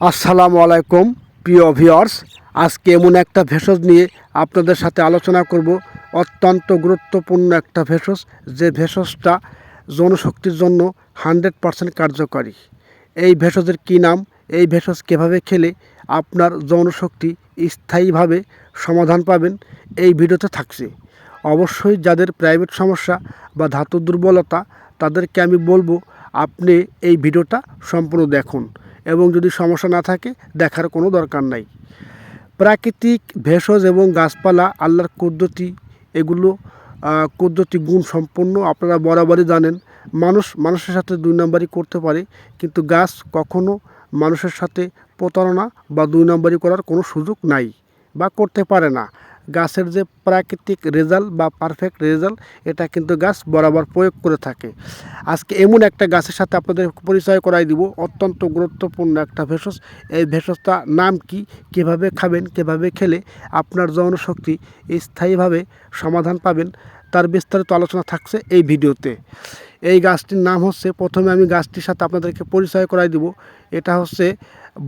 আসসালামু আলাইকুম, প্রিয় ভিউয়ার্স। আজকে এমন একটা ভেষজ নিয়ে আপনাদের সাথে আলোচনা করব। অত্যন্ত গুরুত্বপূর্ণ একটা ভেষজ, যে ভেষজটা যৌনশক্তির জন্য হান্ড্রেড পারসেন্ট কার্যকারী। এই ভেষজের কী নাম, এই ভেষজ কীভাবে খেলে আপনার যৌনশক্তি স্থায়ীভাবে সমাধান পাবেন, এই ভিডিওতে থাকছে। অবশ্যই যাদের প্রাইভেট সমস্যা বা ধাতু দুর্বলতা, তাদেরকে আমি বলব, আপনি এই ভিডিওটা সম্পূর্ণ দেখুন। এবং যদি সমস্যা না থাকে, দেখার কোনো দরকার নাই। প্রাকৃতিক ভেষজ এবং গাছপালা, আল্লাহর কুদরতি, এগুলো কুদরতি গুণ সম্পন্ন, আপনারা বরাবরই জানেন, মানুষ মানুষের সাথে দুই নম্বরই করতে পারে, কিন্তু গাছ কখনো মানুষের সাথে প্রতারণা বা দুই নম্বরই করার কোনো সুযোগ নাই বা করতে পারে না। গাছের যে প্রাকৃতিক রেজাল্ট বা পারফেক্ট রেজাল্ট এটা কিন্তু গাছ বরাবর প্রয়োগ করে থাকে। আজকে এমন একটা গাছের সাথে আপনাদের পরিচয় করাই দিব, অত্যন্ত গুরুত্বপূর্ণ একটা ভেষজ। এই ভেষজটা নাম কি, কীভাবে খাবেন, কীভাবে খেলে আপনার যৌনশক্তি স্থায়ীভাবে সমাধান পাবেন, তার বিস্তারিত আলোচনা থাকছে এই ভিডিওতে। এই গাছটির নাম হচ্ছে, প্রথমে আমি গাছটির সাথে আপনাদেরকে পরিচয় করাই দিব। এটা হচ্ছে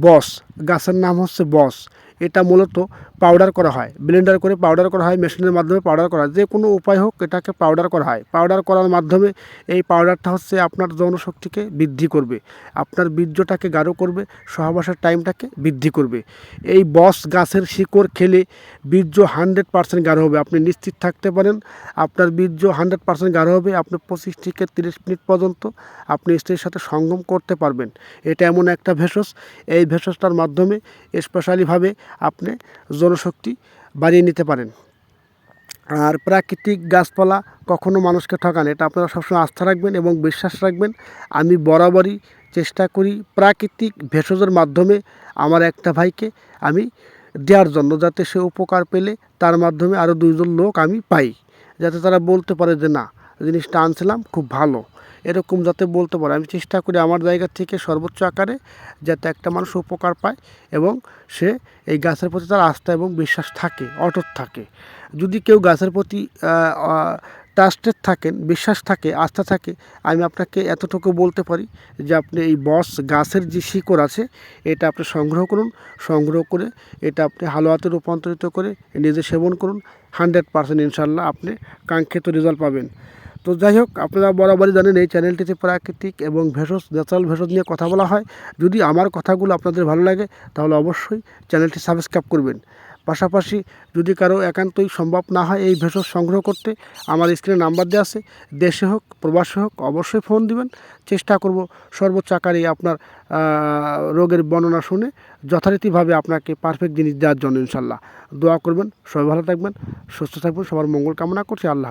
বস, গাছের নাম হচ্ছে বস। এটা মূলত পাউডার করা হয় ব্লেন্ডার করে পাউডার করা হয় মেশিনের মাধ্যমে পাউডার করা হয় যে কোনো উপায় হোক এটাকে পাউডার করা হয়। পাউডার করার মাধ্যমে এই পাউডারটা হচ্ছে আপনার যৌনশক্তিকে বৃদ্ধি করবে, আপনার বীর্যটাকে গাঢ় করবে, সহবাসের টাইমটাকে বৃদ্ধি করবে। এই বস গাছের শিকড় খেলে বীর্য হান্ড্রেড পার্সেন্ট গাঢ় হবে, আপনি নিশ্চিত থাকতে পারেন, আপনার বীর্য হান্ড্রেড পার্সেন্ট গাঢ় হবে, আপনি পঁচিশ থেকে তিরিশ মিনিট পর্যন্ত আপনি স্ত্রীর সাথে সঙ্গম করতে পারবেন। এটা এমন একটা ভেষজ, এই ভেষজটার মাধ্যমে স্পেশালিভাবে আপনি জনশক্তি বাড়িয়ে নিতে পারেন। আর প্রাকৃতিক গাছপালা কখনো মানুষকে ঠকান, এটা আপনারা সবসময় আস্থা রাখবেন এবং বিশ্বাস রাখবেন। আমি বরাবরই চেষ্টা করি প্রাকৃতিক ভেষজের মাধ্যমে আমার একটা ভাইকে আমি দেওয়ার জন্য, যাতে সে উপকার পেলে তার মাধ্যমে আরও দুইজন লোক আমি পাই, যাতে তারা বলতে পারে যে না জিনিসটা আনছিলাম, খুব ভালো। এরকম যাতে বলতে পারে। আমি চেষ্টা করি আমার জায়গা থেকে সর্বোচ্চ আকারে যাতে একটা মানুষ উপকার পায় এবং সে এই গাছের প্রতি তার আস্থা এবং বিশ্বাস থাকে, অটুট থাকে। যদি কেউ গাছের প্রতি ট্রাস্টেড থাকেন, বিশ্বাস থাকে, আস্থা থাকে, আমি আপনাকে এতটুকু বলতে পারি যে আপনি এই বস গাছের যে শিকড় আছে, এটা আপনি সংগ্রহ করুন, সংগ্রহ করে এটা আপনি হালুয়াতে রূপান্তরিত করে নিজে সেবন করুন। হান্ড্রেড পারসেন্ট ইনশাল্লাহ আপনি কাঙ্ক্ষিত রেজাল্ট পাবেন। তো যাই হোক, আপনারা বরাবরই জানেন এই চ্যানেলটিতে প্রাকৃতিক এবং ভেষজ ন্যাচারাল ভেষজ নিয়ে কথা বলা হয়। যদি আমার কথাগুলো আপনাদের ভালো লাগে, তাহলে অবশ্যই চ্যানেলটি সাবস্ক্রাইব করবেন। পাশাপাশি যদি কারও একান্তই সম্ভব না হয় এই ভেষজ সংগ্রহ করতে, আমার স্ক্রিনে নাম্বার দেওয়া আছে। দেশে হোক, প্রবাসে হোক, অবশ্যই ফোন দিবেন। চেষ্টা করব সর্বোচ্চ আকারে আপনার রোগের বর্ণনা শুনে যথারীতিভাবে আপনাকে পারফেক্ট জিনিস দেওয়ার জন্য ইনশাল্লাহ দোয়া করবেন, সবাই ভালো থাকবেন, সুস্থ থাকবেন, সবার মঙ্গল কামনা করছি, আল্লাহ।